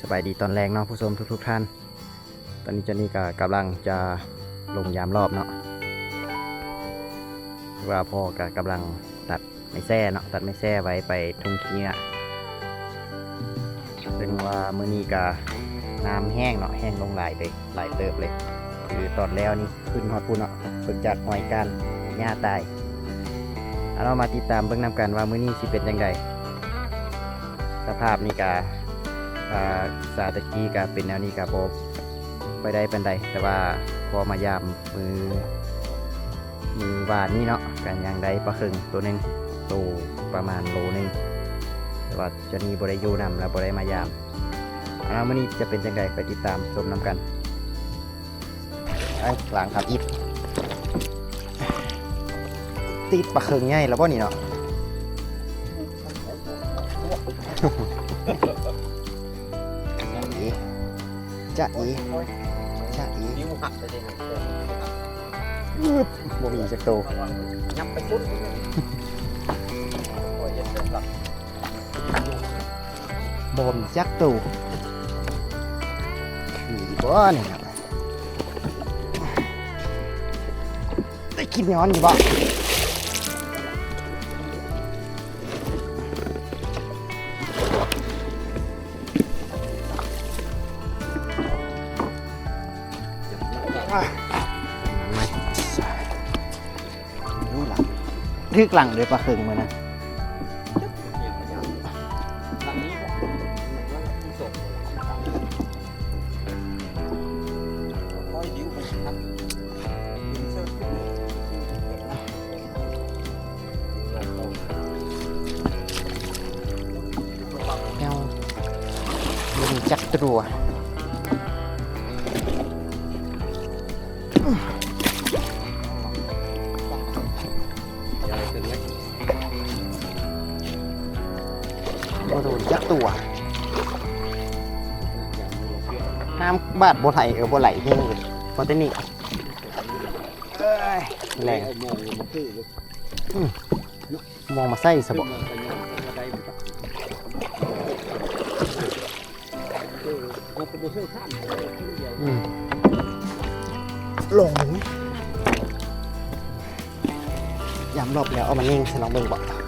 สบายดีตอนแรกเนาะผู้ชมทุกๆท่าน ตอนนี้เจานี่ก็กำลังจะลงยามรอบเนาะว่าพ่อก็กำลังตัดไม้แส้เนาะตัดไม้แส้ไว้ไปทุ่งขี้อะซึ่งว่ามื้อนี้ก็น้ำแห้งเนาะแห้งลงหลายเลยหลายเติบเลย คือตอนแล้วนี่ขึ้นฮอดปุ่นเนาะฝึกจากหอยการหญ้าตายเอาเรามาติดตามเบิ่งนำกันว่ามื้อนี้สิเป็นยังไงสภาพนี่ก็อ่า สาตะกี้ก็เป็นแนวนี้ก็บ่ไปได้เป็นใดแต่ว่าพอมายามมือมือวานนี่เนาะกันยังได้ปลาครึ่งตัวหนึงโตประมาณโลนึงแต่ว่าจะนี้บ่ได้อยู่นำแล้วบ่ได้มายามเอาละมื้อนี้จะเป็นจังไดไปติดตามชมนํกันไอ้หลังครับอิบติดปลาครึ่งใหญ่แล้วบ่นี่เนาะ จะอีจะอีนิ้วหักไปเลยบ่มีจักโตวยับไปปุ๊บโอ้ยเย็นเต็มหลักบ่มีจักโตวมีบ่นี่ครับได้กินย้อนอยู่บ่ ทึกหลังเลยปลาเคิงมานะหลังนี้ ตัวน้ำบาดบ่ไหลเออบ่ไหลเฮงเลยพอแต่นี่เอ้ยแรงเอามองมาคือเลยมองมาใส่สะบมองไปยังมาได้แบบเออเอาไปดูเสื้อข้ามเดียวอืมลงยำรอบแล้วเอามานิ่งใส่น้องเบิ่งบ่ครับ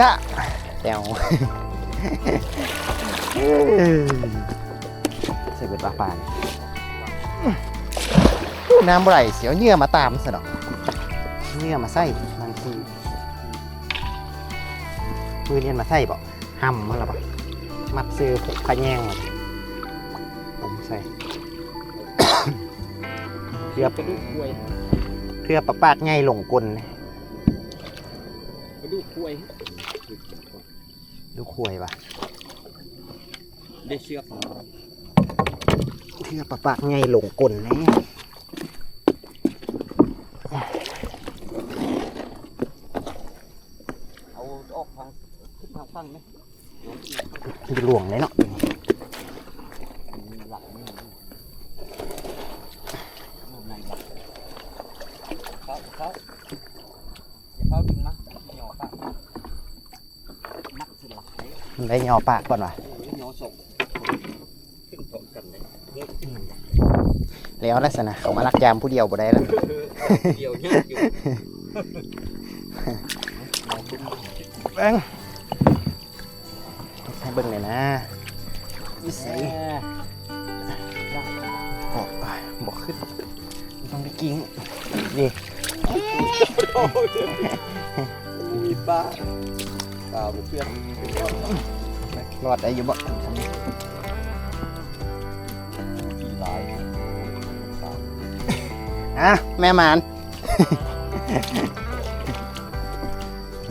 จ้าแจวใส่เบ็ดปลาปานอู้น้ำไหลเสียวเหงื่อมาตามซะดอกเหงื่อมาใส่บางทีมือเนียนมาใส่บ่ห้ำมาล้วบ่มัดซื้อผกขะแยงมาผมใส่เกือบกระดูกควยเพื่อปากปากไงหลงกลนะกระดูกควย ดูควยปะได้เชือกเพื่อปากปากไงหลงกลนะเอาออกทางขึ้นทางฟังไหมมันจะหลวงเลยเนาะ หลังนี่นั่นเขาเขาอย่าเขาดึงมั้งหยอปะนักสิหลัก ไหนมันได้ยอปากก่อนวะหยอส่งขึ้นตรงกันเลยเลิกแล้วลักษณะเขามาลักยามผู้เดียวบ่ได้แล้วเดียวเนี่ยอยู่เบิ้งให้เบิ้งเลยนะวิสัยบอกบอกขึ้นมันต้องได้กิ้งนี่คิดบ้าเปล่าเพื่อนรอดได้อยู่บ่ทำทำที่ลายอะแม่หมาน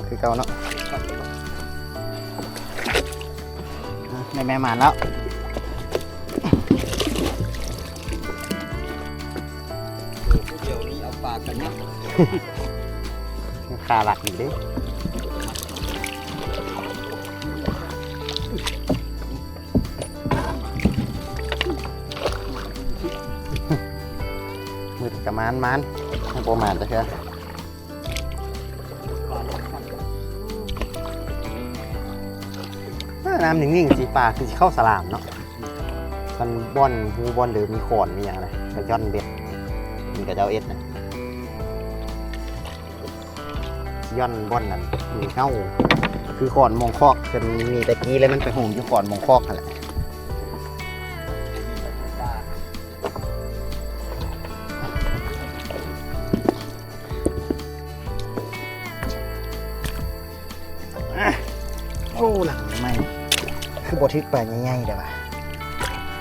คือเก่าเนาะในแม่หมานแล้วเดี๋ยวนี้เอาปากกันนะขาหลักอยู่ดิ กมานมานให้ประมาณจะเชื่อน้ำนิ่งๆสีปลาคือเข้าสลามเนาะมันบอนหูบอนหรือมีขอนมีอย่างไรกระย่อนเบ็ดมีกระเจ้าเอ็ดนะย่อนบอนนั่นมีเข้าคือขอนมองคอกคือมีตะกี้เลยมันไปโหมอยู่ขอนมองคอกนั่นแหละ คือบทึกไปง่ายๆเด้อว่ะ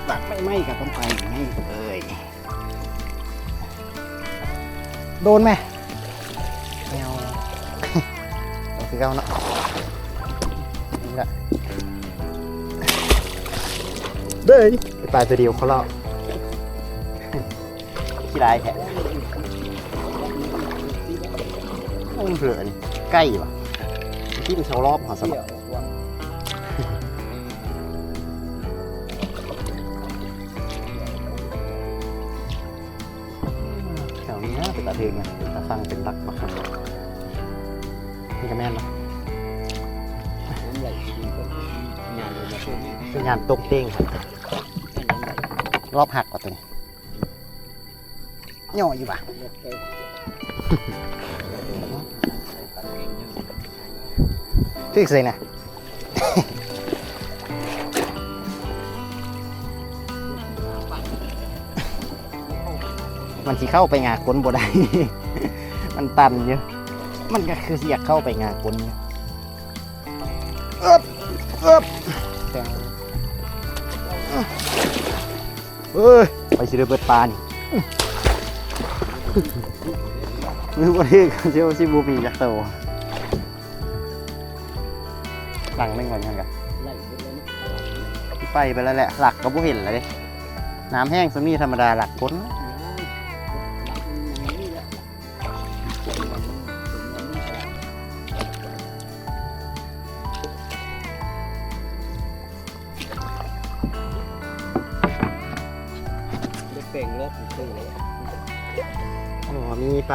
หลังไม่ไหม้กับต้องไปง่ายเอ้ยโดนไหมแมวเอาคือเก้าเนาะนี่แหละเด้ยไปปลาตัวเดียวเขาเล่าขี้ร้ายแท้โอ้มันเผือนี่ใกล้ว่ะที่มันเชารอบหาสมเดี๋บัยติววาง เป็นตาเทืองไงเป็นตาฟังเป็นรักบักครับนี่ก็แม่นเนาะน้ำไหลงานเลยมาเพิ่มนี่คืองานตกเต้งครับรอบหักกว่าตัวนี้ย่ออยู่ป่ะเลือดเต้นฟิกเลยนะ มันสิเข้าไปงากลบ่ได้ มันตันอยู่มันก็คืออยากเข้าไปงากลอยู่เอ๊บเอ๊บแต่เอ้ยไปสิเดเบิดปลานี่มือบ่ได้ก็เจ้าสิบูมีจักโตหลังหนึงก่อนยังกันไปไปไปแล้วแหละ หลักก็บ่เห็นเลยน้ำแห้งสมีธรรมดาหลักพ้น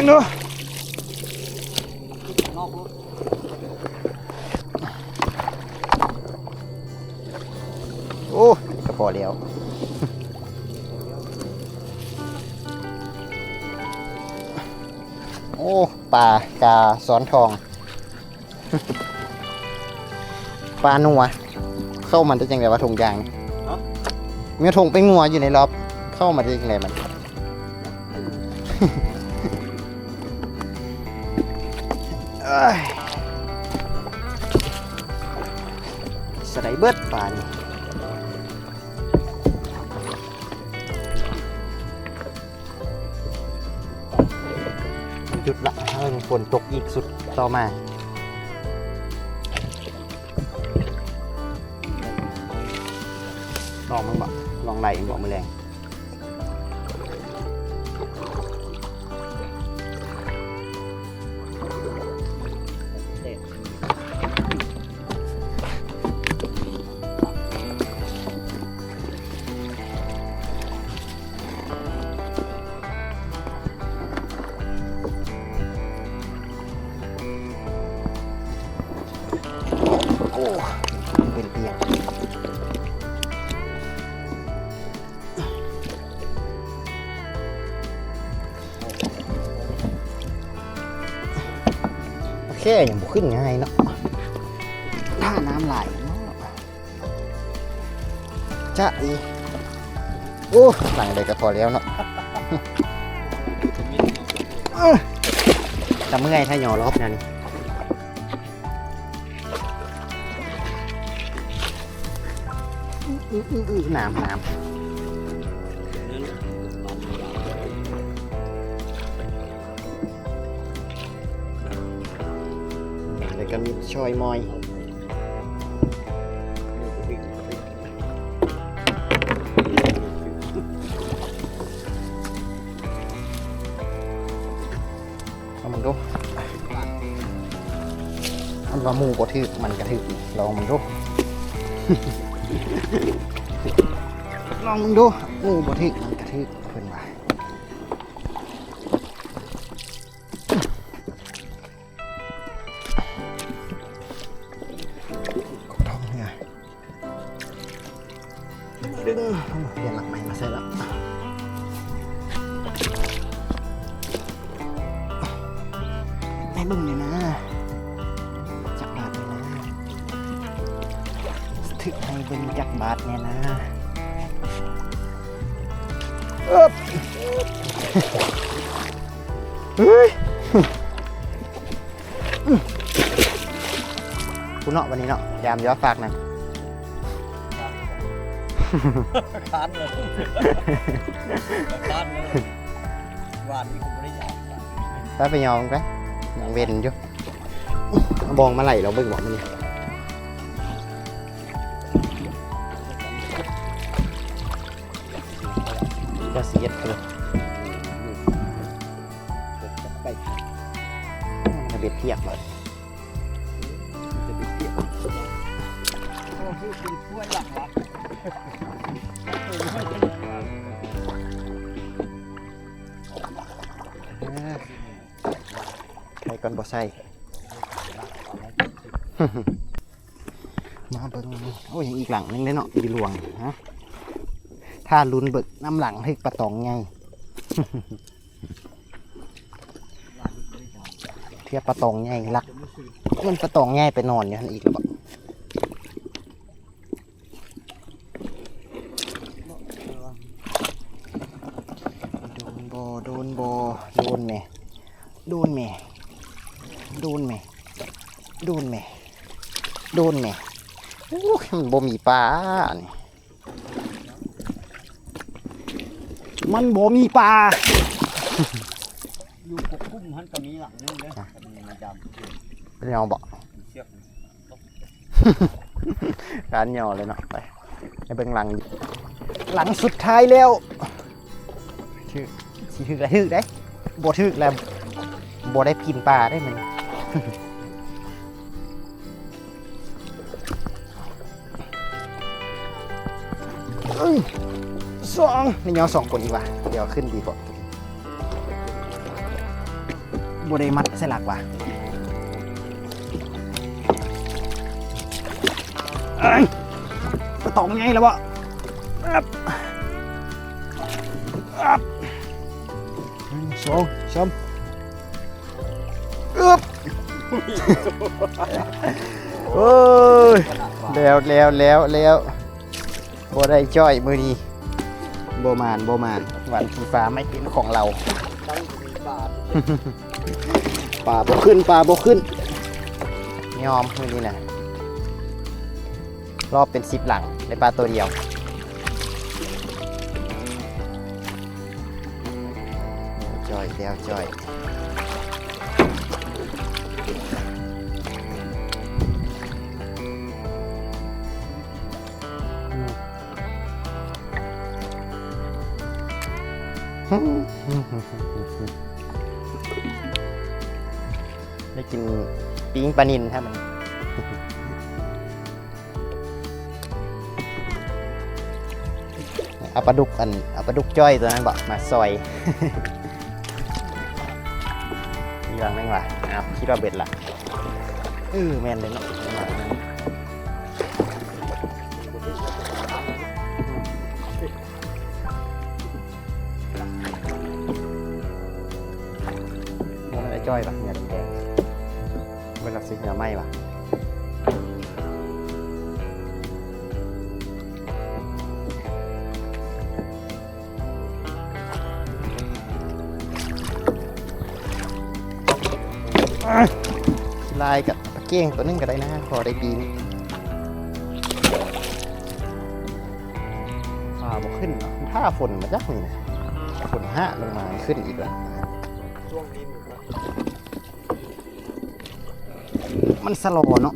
งเนาะนอกรถโอ้กระพอแล้วโอ้ปลากาซ้อนทองปลาหนัว เข้ามันจะจังไงวะถุงยางมีถุงไปงัวอยู่ในรอบ เข้ามาได้ยังไงมัน สไลเบิดปลานี่หยุดละเฮ้ยฝนตกอีกสุดต่อมาลองมึงบอกลองไหลมึงบอกมือแรง แค่ยังบุขึ้นง่ายเนาะถ้าน้ำไหลเนาะจะอีโอ้หลังเลยก็พอแล้วเนาะเอ้อแต่เมื่อยถ้าหยอรอบนั้นอื้ออื้ออื้อน้ำน้ำ ชอยมอยเอามันดูอันว่ามูบ่ถือมันกระถืออีกลองมันดูลองมึงดูมูบ่ถือมันกระถือ ดึงเปลี่ยนหลังใหม่มาใส่แล้วให้เบิ่งเลยนะจักบาทเลยนะถึกให้เบิ่งจักบาทเนี่ยนะเอิบเฮ้ยคุณเนาะวันนี้เนาะยามย้อนฝากหนะ คานเลยคานเลยหวานนี่ผมไม่ได้อยากไปไปยอมไปยังเว้นอยู่เอาบองมาไหลเราเบิ่งบอกมันนี่จะเสียดเลยไปมันเบ็ดเทียบเลยจะไปเที่ยวโอ้โหเป็นถ้วยหลังละ ใครก่อนบ่ใส่ มาเบิ่งโอ้ยยังอีกหลังนึงเลยเนาะอีหลวงฮะถ้าลุนเบิกน้ำหลังให้ปลาตองไง เทียบปลาตองไงลักมันปลาตองไงไปนอนอยู่หันอีกแล้วบ่โดนบ่โดนบ่โดนแม่โดนแม่โดนแม่โดนแม่ โดนแม่โอ้ยมันบ่มีปลานี่มันบ่มีปลาอยู่ปกคุ้มหันก็มีหลังนึงเลยมีมาจำเป็นเอาบ่เชือกการย่อเลยเนาะไปให้เบิ่งหลัง หลังสุดท้ายแล้วชื่อสิถึกแล้วถึกได้บ่ถึกแล้วบ่ได้กินปลาได้มัน สองนี่ยอสองคนดีกว่า เดี๋ยวขึ้นดีกว่าบ่ได้มัดใส่หลักว่ะเอ้ยปลาตองไงแล้ววะอับอับหนึ่งสองสามอึบโอ้ยแล้วแล้วแล้วแล้ว บ่ได้จ้อยมือนี้โบมานโบมานหวานสีฟ้าไม่เป็นของเราตั้งมีบาทป่าบ่ขึ้นป่าบ่ขึ้นยอมมือนี้นะรอบเป็นสิบหลังในปลาตัวเดียวจอยแล้วจอย ได้กินปิ้งปลานินครับมันเอาปลาดุกอันเอาปลาดุกจ้อยตัวนั้นบอกมาซอยมีบางนึงว่ะเอาคิดว่าเบ็ดละเออแมนเลยเนาะ จ้อยปะเนี่ยแดงเป็นเหนือไหมวะอะลายกับปลาเก้งตัวนึงก็ได้นะขอได้ปีนฟ้าบ่ขึ้นเนาะถ้าฝนมาจักนี่นะฝนห้าลงมาขึ้นอีกแล้วช่วงนี้ มันสโลว์เนาะ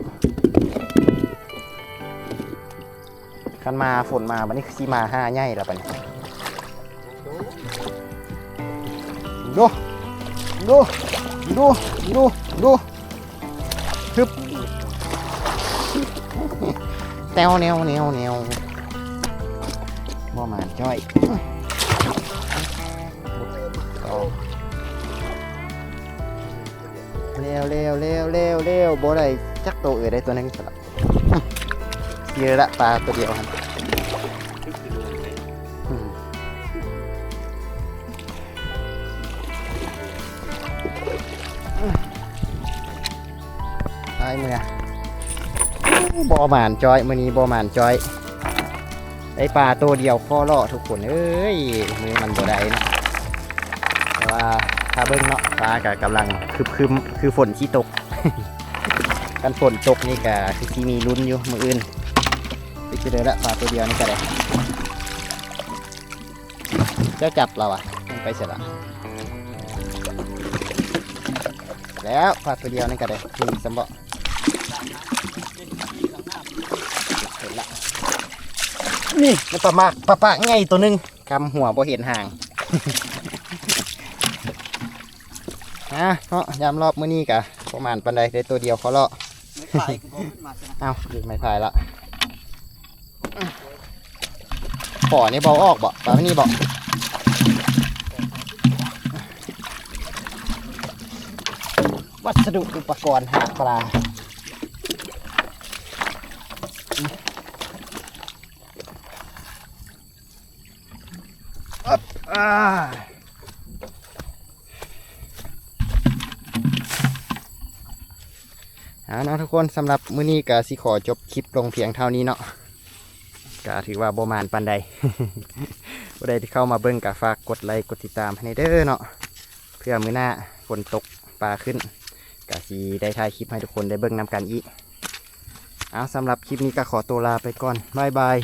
คันมาฝนมาบันนี้คือมาห้าใหญ่แล้วบัดนี้ดูดูดูดูดูดูฮึบแนวแนวแนวแนวบ่มาจ้อย ร็วเร็วเร็วเร็วเร็วบ่ได้จักตัวเอ่ยได้ตัวนึงสลับเยอะละปลาตัวเดียวครับตึกตึกเลยอืมตายเมื่อบอหมานจอยมื่อนี้บอหมานจอยได้ปลาตัวเดียวพ่อล่อทุกคนเอ้ยมือมันบ่ได้นะแต่ว่าาเบิ้งเนาะปลากับกำลังคึบคึมคือฝนที่ตก กันฝนตกนี่ก็คือที่มีลุ้นอยู่มืออื่นไปเจอละปลาตัวเดียวนี่ก็ได้เจ้าจับเราอะไปเสร็จละแล้วปลาตัวเดียวนี่ก็ได้กินสมบัติเห็นละนี่มันปลามากปลาปะไงตัวหนึงกำหัวบ่เห็นห่าง ฮะเนาะยามรอบมื้อนี้กะประมาณปันใดได้ตัวเดียวเขาเลาะไม่ขายก็บ่ขึ้นมาใช่ไหมเอาดึงไม่พายละปอนี่เบาออกบ่ปลาไม่นี่บ่วัสดุอุปกรณ์หาปลาอับอ่า เอาเนาะทุกคนสำหรับมื้อนี้ก็สิขอจบคลิปลงเพียงเท่านี้เนาะก็ถือว่าบ่มานปันใดผู้ใดที่เข้ามาเบิ่งก็ฝากกดไลค์กดติดตามให้เด้อเนาะเพื่อมื้อหน้าฝนตกปลาขึ้นก็สิได้ถ่ายคลิปให้ทุกคนได้เบิ่งนำกันอีกเอาสำหรับคลิปนี้ก็ขอตัวลาไปก่อนบ๊ายบาย